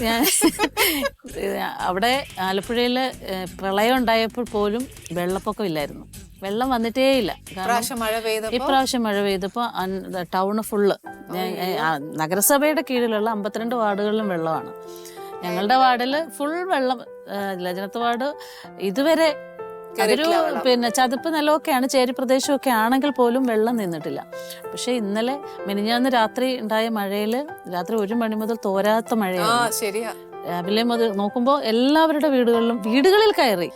ഞാൻ അവിടെ ആലപ്പുഴയിൽ പ്രളയം ഉണ്ടായപ്പോൾ പോലും വെള്ളപ്പൊക്കം ഇല്ലായിരുന്നു. വെള്ളം വന്നിട്ടേ ഇല്ല. ഇപ്രാവശ്യം പ്രാവശ്യം മഴ പെയ്തപ്പോ പെയ്തപ്പോൾ ടൗണ് ഫുള്ള്. നഗരസഭയുടെ കീഴിലുള്ള അമ്പത്തിരണ്ട് വാർഡുകളിലും വെള്ളമാണ്. ഞങ്ങളുടെ വാർഡിൽ ഫുൾ വെള്ളം ലജനത്ത് വാർഡ് ഇതുവരെ അതൊരു പിന്നെ ചതുപ്പ് നിലമൊക്കെയാണ് ചേരി പ്രദേശമൊക്കെ ആണെങ്കിൽ പോലും വെള്ളം നിന്നിട്ടില്ല. പക്ഷെ ഇന്നലെ മിനിഞ്ഞാന്ന് രാത്രി ഉണ്ടായ മഴയിൽ രാത്രി ഒരു മണി മുതൽ തോരാത്ത മഴയാണ് ശരിയാ. രാവിലെ മുതൽ നോക്കുമ്പോൾ എല്ലാവരുടെ വീടുകളിലും വീടുകളിൽ കയറി.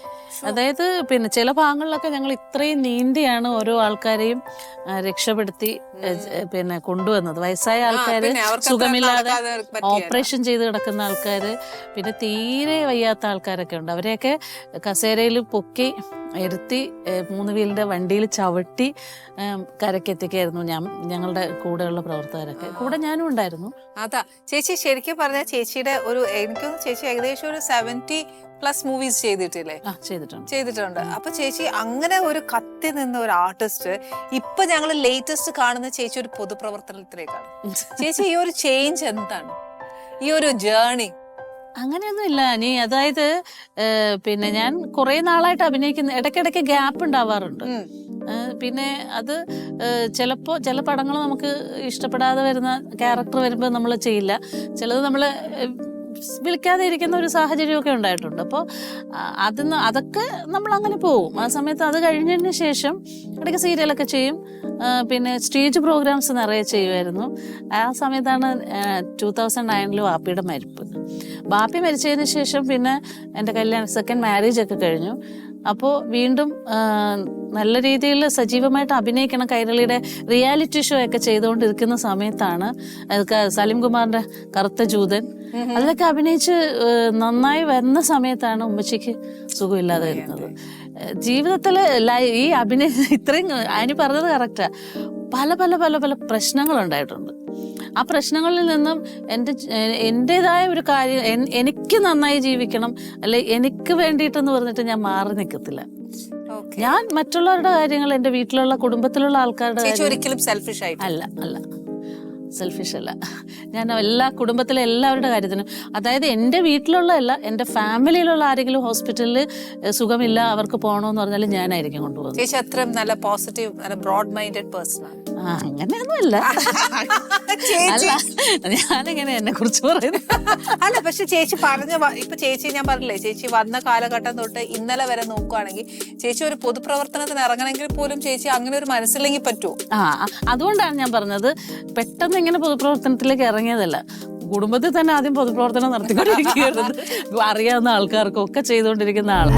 അതായത് പിന്നെ ചില ഭാഗങ്ങളിലൊക്കെ ഞങ്ങൾ ഇത്രയും നീന്തിയാണ് ഓരോ ആൾക്കാരെയും രക്ഷപ്പെടുത്തി പിന്നെ കൊണ്ടുവന്നത്. വയസ്സായ ആൾക്കാര് സുഖമില്ലാതെ. ഓപ്പറേഷൻ ചെയ്ത് കിടക്കുന്ന ആൾക്കാര് പിന്നെ തീരെ വയ്യാത്ത ആൾക്കാരൊക്കെ ഉണ്ട്. അവരെയൊക്കെ കസേരയിൽ പൊക്കി ഇരുത്തി മൂന്ന് വീലിന്റെ വണ്ടിയിൽ ചവിട്ടി കരക്കെത്തിക്കായിരുന്നു ഞാൻ ഞങ്ങളുടെ കൂടെയുള്ള പ്രവർത്തകരൊക്കെ. കൂടെ ഞാനും ഉണ്ടായിരുന്നു. അതാ ചേച്ചി ശരിക്കും പറഞ്ഞ ചേച്ചിയുടെ ഒരു എനിക്കൊന്ന് ചേച്ചി ഏകദേശം ഒരു സെവന്റി പ്ലസ് മൂവീസ് ചെയ്തിട്ടില്ലേ? ചെയ്തിട്ടുണ്ട്. ചെയ്തിട്ടുണ്ട്. അപ്പൊ ചേച്ചി അങ്ങനെ ഒരു കത്തി നിന്ന ഒരു ആർട്ടിസ്റ്റ് ഇപ്പൊ ഞങ്ങൾ ലേറ്റസ്റ്റ് കാണുന്ന ചേച്ചി ഒരു പൊതുപ്രവർത്തനത്തിലേക്കാണ്. ചേച്ചി ഈ ഒരു ചേഞ്ച് എന്താണ്? ഈ ഒരു ജേർണി അങ്ങനെയൊന്നും ഇല്ല നീ അതായത് പിന്നെ ഞാൻ കുറെ നാളായിട്ട് അഭിനയിക്കുന്ന ഇടയ്ക്കിടയ്ക്ക് ഗ്യാപ്പ് ഉണ്ടാവാറുണ്ട്. പിന്നെ അത് ചിലപ്പോ ചില പടങ്ങൾ നമുക്ക് ഇഷ്ടപ്പെടാതെ വരുന്ന ക്യാരക്ടർ വരുമ്പോൾ നമ്മൾ ചെയ്യില്ല. ചിലത് നമ്മൾ വിളിക്കാതെ ഇരിക്കുന്ന ഒരു സാഹചര്യമൊക്കെ ഉണ്ടായിട്ടുണ്ട്. അപ്പോൾ അതിന്ന് അതൊക്കെ നമ്മൾ അങ്ങനെ പോകും ആ സമയത്ത് അത് കഴിഞ്ഞതിന് ശേഷം ഇടയ്ക്ക് സീരിയലൊക്കെ ചെയ്യും. പിന്നെ സ്റ്റേജ് പ്രോഗ്രാംസ് നിറയെ ചെയ്യുമായിരുന്നു. ആ സമയത്താണ് ടൂ തൗസൻഡ് നയനിൽ വാപ്പിയുടെ മരിപ്പ്. ബാപ്പി മരിച്ചതിന് ശേഷം പിന്നെ എന്റെ കല്യാണം സെക്കൻഡ് മാരേജ് ഒക്കെ കഴിഞ്ഞു. അപ്പോൾ വീണ്ടും നല്ല രീതിയിൽ സജീവമായിട്ട് അഭിനയിക്കണം കൈരളിയുടെ റിയാലിറ്റി ഷോ ഒക്കെ ചെയ്തുകൊണ്ടിരിക്കുന്ന സമയത്താണ് സലിം കുമാറിന്റെ കറുത്ത ജൂതൻ. അതിലൊക്കെ അഭിനയിച്ച് നന്നായി വരുന്ന സമയത്താണ് ഉമ്മച്ചിക്ക് സുഖമില്ലാതെ വരുന്നത്. ജീവിതത്തിൽ ഈ അഭിനയ ഇത്രയും അതിന് പറഞ്ഞത് കറക്റ്റാ പല പല പല പല പ്രശ്നങ്ങൾ ഉണ്ടായിട്ടുണ്ട് ആ പ്രശ്നങ്ങളിൽ നിന്നും എന്റെ എന്റെതായ ഒരു കാര്യം എനിക്ക് നന്നായി ജീവിക്കണം അല്ലെ എനിക്ക് വേണ്ടിയിട്ടെന്ന് പറഞ്ഞിട്ട് ഞാൻ മാറി നിൽക്കത്തില്ല. ഞാൻ മറ്റുള്ളവരുടെ കാര്യങ്ങൾ എന്റെ വീട്ടിലുള്ള കുടുംബത്തിലുള്ള ആൾക്കാരുടെ ഒരിക്കലും സെൽഫിഷ് അല്ല അല്ല. സെൽഫിഷ് അല്ല. ഞാൻ എല്ലാ കുടുംബത്തിലെ എല്ലാവരുടെ കാര്യത്തിനും അതായത് എന്റെ വീട്ടിലുള്ള അല്ല എന്റെ ഫാമിലിയിലുള്ള ആരെങ്കിലും ഹോസ്പിറ്റലിൽ സുഖമില്ല അവർക്ക് പോകണമെന്ന് പറഞ്ഞാൽ ഞാനായിരിക്കും കൊണ്ടുപോകുന്നത്. ചേച്ചി അത്രയും നല്ല പോസിറ്റീവ് നല്ല ബ്രോഡ് മൈൻഡഡ് പേഴ്സൺ അങ്ങനെയൊന്നുമല്ല. അല്ല ഞാനിങ്ങനെ എന്നെ കുറിച്ച് പറയുന്നു അല്ല പക്ഷെ ചേച്ചി പറഞ്ഞു ഇപ്പൊ ചേച്ചി ഞാൻ പറഞ്ഞില്ലേ ചേച്ചി വന്ന കാലഘട്ടം തൊട്ട് ഇന്നലെ വരെ നോക്കുവാണെങ്കിൽ ചേച്ചി ഒരു പൊതുപ്രവർത്തനത്തിന് ഇറങ്ങണമെങ്കിൽ പോലും ചേച്ചി അങ്ങനെ ഒരു മനസ്സില്ലെങ്കിൽ പറ്റുമോ? ആ അതുകൊണ്ടാണ് ഞാൻ പറഞ്ഞത് പെട്ടെന്ന് ഇങ്ങനെ പൊതുപ്രവർത്തനത്തിലേക്ക് ഇറങ്ങിയതല്ല. കുടുംബത്തിൽ തന്നെ ആദ്യം പൊതുപ്രവർത്തനം നടത്തിക്കൊണ്ടിരിക്കുകയായിരുന്നു. അറിയാവുന്ന ആൾക്കാർക്കും ഒക്കെ ചെയ്തുകൊണ്ടിരിക്കുന്ന ആൾ